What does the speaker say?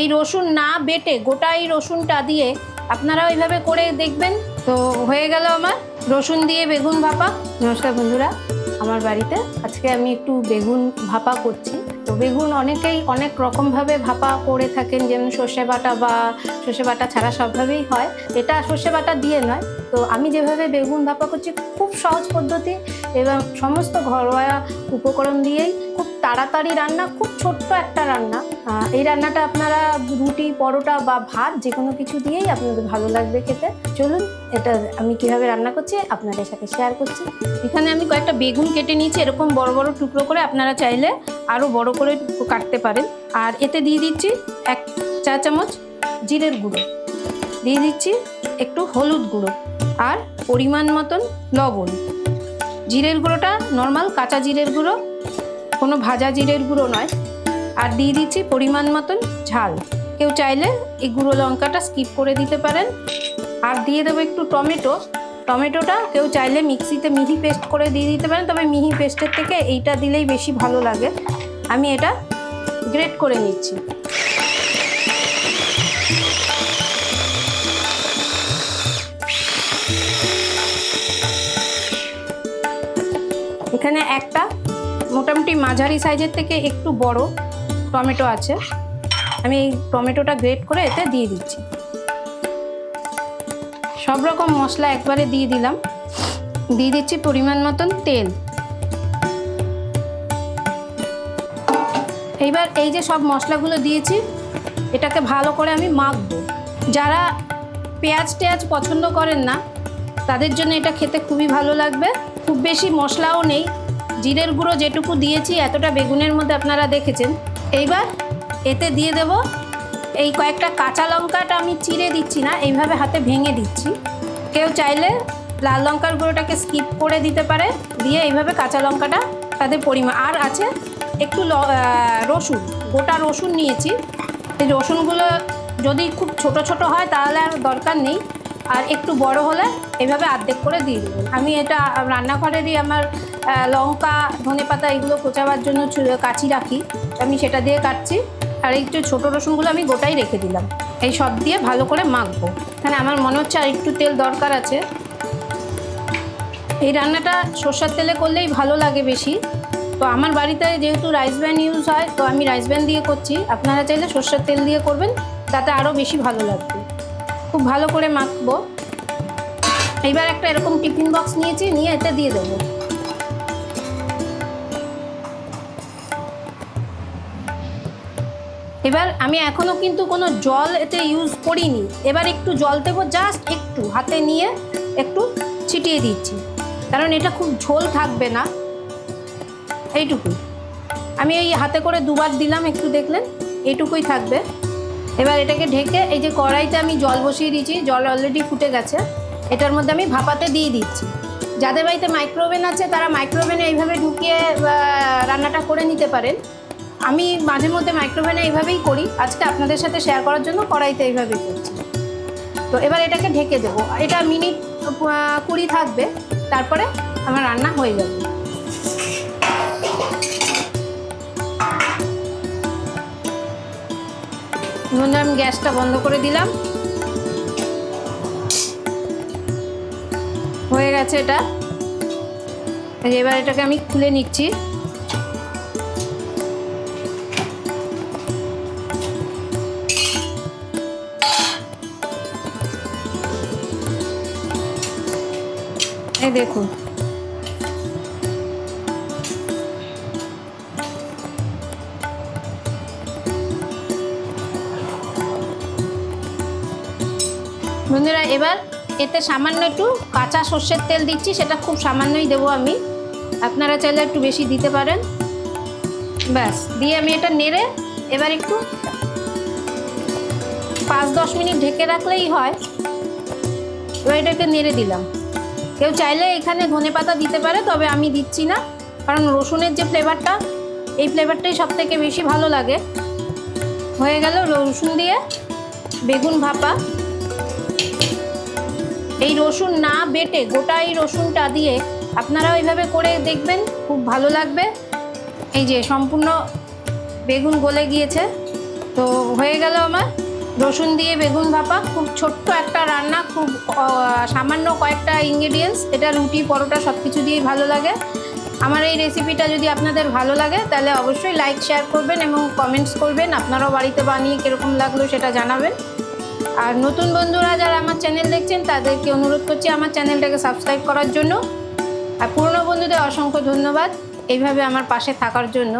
এই রসুন না বেটে গোটা এই রসুনটা দিয়ে আপনারা ওইভাবে করে দেখবেন। তো হয়ে গেল আমার রসুন দিয়ে বেগুন ভাপা। নমস্কার বন্ধুরা, আমার বাড়িতে আজকে আমি একটু বেগুন ভাপা করছি। তো বেগুন অনেকেই অনেক রকমভাবে ভাপা করে থাকেন, যেমন সর্ষে বাটা বা সর্ষে বাটা ছাড়া সবভাবেই হয়। এটা সর্ষে বাটা দিয়ে নয় তো আমি যেভাবে বেগুন ভাপা করছি খুব সহজ পদ্ধতি এবং সমস্ত ঘরোয়া উপকরণ দিয়েই খুব তাড়াতাড়ি রান্না, খুব ছোট্ট একটা রান্না। এই রান্নাটা আপনারা রুটি, পরোটা বা ভাত যে কোনো কিছু দিয়েই আপনাদের ভালো লাগবে খেতে। চলুন, এটা আমি কীভাবে রান্না করছি আপনাদের সাথে শেয়ার করছি। এখানে আমি কয়েকটা বেগুন কেটে নিয়েছি, এরকম বড় বড় টুকরো করে আপনারা চাইলে আরও বড় করে কাটতে পারেন। আর এতে দিয়ে দিচ্ছি এক চা চামচ জিরের গুঁড়ো। দিয়ে দিচ্ছি একটু হলুদ গুঁড়ো। আর পরিমাণ মতন লবণ। জিরের গুঁড়োটা নর্মাল কাঁচা জিরের গুঁড়ো, কোনো ভাজা জিরের গুঁড়ো নয়। আর দিয়ে দিচ্ছি পরিমাণ মতন ঝাল। কেউ চাইলে এই গুঁড়ো লঙ্কাটা স্কিপ করে দিতে পারেন। আর দিয়ে দেবো একটু টমেটো। টমেটোটা কেউ চাইলে মিক্সিতে মিহি পেস্ট করে দিয়ে দিতে পারেন, তবে মিহি পেস্টের থেকে এইটা দিলেই বেশি ভালো লাগে। আমি এটা গ্রেট করে নিচ্ছি। এখানে একটা মোটামুটি মাঝারি সাইজের থেকে একটু বড় টমেটো আছে। আমি এই টমেটোটা গ্রেট করে এতে দিয়ে দিচ্ছি। সব রকম মশলা একবারে দিয়ে দিলাম। দিয়ে দিচ্ছি পরিমাণ মতন তেল। এইবার এই যে সব মশলাগুলো দিয়েছি, এটাকে ভালো করে আমি মাখবো। যারা পেঁয়াজ টেয়াজ পছন্দ করেন না তাদের জন্য এটা খেতে খুবই ভালো লাগবে। খুব বেশি মশলাও নেই। জিরের গুঁড়ো যেটুকু দিয়েছি, এতটা বেগুনের মধ্যে আপনারা দেখেছেন। এইবার এতে দিয়ে দেব এই কয়েকটা কাঁচা লঙ্কাটা আমি চিড়ে দিচ্ছি না, এইভাবে হাতে ভেঙে দিচ্ছি। কেউ চাইলে লাল লঙ্কার গুঁড়োটাকে স্কিপ করে দিতে পারে, দিয়ে এইভাবে কাঁচা লঙ্কাটা তাদের পরিমাণ আর আছে একটু রসুন, গোটা রসুন নিয়েছি। এই রসুনগুলো যদি খুব ছোট ছোট হয় তাহলে আর দরকার নেই। আর একটু বড় হলে এইভাবে অর্ধেক করে দিয়ে দেবেন আমি এটা রান্নাঘরেরই আমার লঙ্কা, ধনে পাতা এগুলো কোচাবার জন্য কাচি রাখি। আমি সেটা দিয়ে কাটছি। আর যে ছোটো রসুনগুলো আমি গোটাই রেখে দিলাম। এই সব দিয়ে ভালো করে মাখবো। এখানে আমার মনে হচ্ছে আর একটু তেল দরকার আছে। এই রান্নাটা সর্ষের তেলে করলেই ভালো লাগে বেশি। তো আমার বাড়িতে যেহেতু রাইস ব্যান ইউজ হয়, তো আমি রাইস ব্যান দিয়ে করছি। আপনারা চাইলে সর্ষের তেল দিয়ে করবেন, তাতে আরও বেশি ভালো লাগবে। খুব ভালো করে মাখবো। এইবার একটা এরকম টিফিন বক্স নিয়েছি, নিয়ে এতে দিয়ে দেবো। এবার আমি এখনও কিন্তু কোনো জল এতে ইউজ করিনি। এবার একটু জল দেবো জাস্ট একটু হাতে নিয়ে একটু ছিটিয়ে দিচ্ছি। কারণ এটা খুব ঝোল থাকবে না। এইটুকুই। আমি এই হাতে করে দুবার দিলাম, একটু দেখলেন, এইটুকুই থাকবে। এবার এটাকে ঢেকে এই যে কড়াইতে আমি জল বসিয়ে দিয়েছি, জল অলরেডি ফুটে গেছে। এটার মধ্যে আমি ভাপাতে দিয়ে দিচ্ছি। যাদের বাড়িতে মাইক্রোওভেন আছে, তারা মাইক্রোওভেনে এইভাবে ঢুকিয়ে রান্নাটা করে নিতে পারেন। আমি মাঝে মধ্যে মাইক্রোওভেনে এইভাবেই করি। আজকে আপনাদের সাথে শেয়ার করার জন্য কড়াইতে এইভাবেই করছি। তো এবার এটাকে ঢেকে দেবো। এটা মিনিট কুড়ি থাকবে। তারপরে আমার রান্না হয়ে যাবে। বন্ধুরা আমি গ্যাসটা বন্ধ করে দিলাম। হয়ে গেছে এটা। এবার এটাকে আমি খুলে নিচ্ছি। দেখুন। বন্ধুরা, এবার এতে সামান্য একটু কাঁচা সর্ষের তেল দিচ্ছি, সেটা খুব সামান্যই দেবো আমি। আপনারা চাইলে একটু বেশি দিতে পারেন। ব্যাস, দিয়ে আমি এটা নেড়ে এবার একটু পাঁচ দশ মিনিট ঢেকে রাখলেই হয়। এবার এটাকে নেড়ে দিলাম। কেউ চাইলে এখানে ধনে পাতা দিতে পারে, তবে আমি দিচ্ছি না, কারণ রসুনের যে ফ্লেভারটা, এই ফ্লেভারটাই সব থেকে বেশি ভালো লাগে। হয়ে গেল রসুন দিয়ে বেগুন ভাপা। এই রসুন না বেটে গোটা এই রসুনটা দিয়ে আপনারা ওইভাবে করে দেখবেন, খুব ভালো লাগবে। এই যে সম্পূর্ণ বেগুন গলে গিয়েছে। তো হয়ে গেল আমার রসুন দিয়ে বেগুন ভাপা। খুব ছোট্ট একটা রান্না, খুব সামান্য কয়েকটা ইনগ্রেডিয়েন্টস এটা রুটি, পরোটা সব কিছু দিয়েই ভালো লাগে। আমার এই রেসিপিটা যদি আপনাদের ভালো লাগে, তাহলে অবশ্যই লাইক শেয়ার করবেন এবং কমেন্টস করবেন। আপনারাও বাড়িতে বানিয়ে কীরকম লাগল সেটা জানাবেন। আর নতুন বন্ধুরা যারা আমার চ্যানেল দেখছেন, তাদেরকে অনুরোধ করছি আমার চ্যানেলটাকে সাবস্ক্রাইব করার জন্য। আর পুরনো বন্ধুদের অসংখ্য ধন্যবাদ। এইভাবে আমার পাশে থাকার জন্য।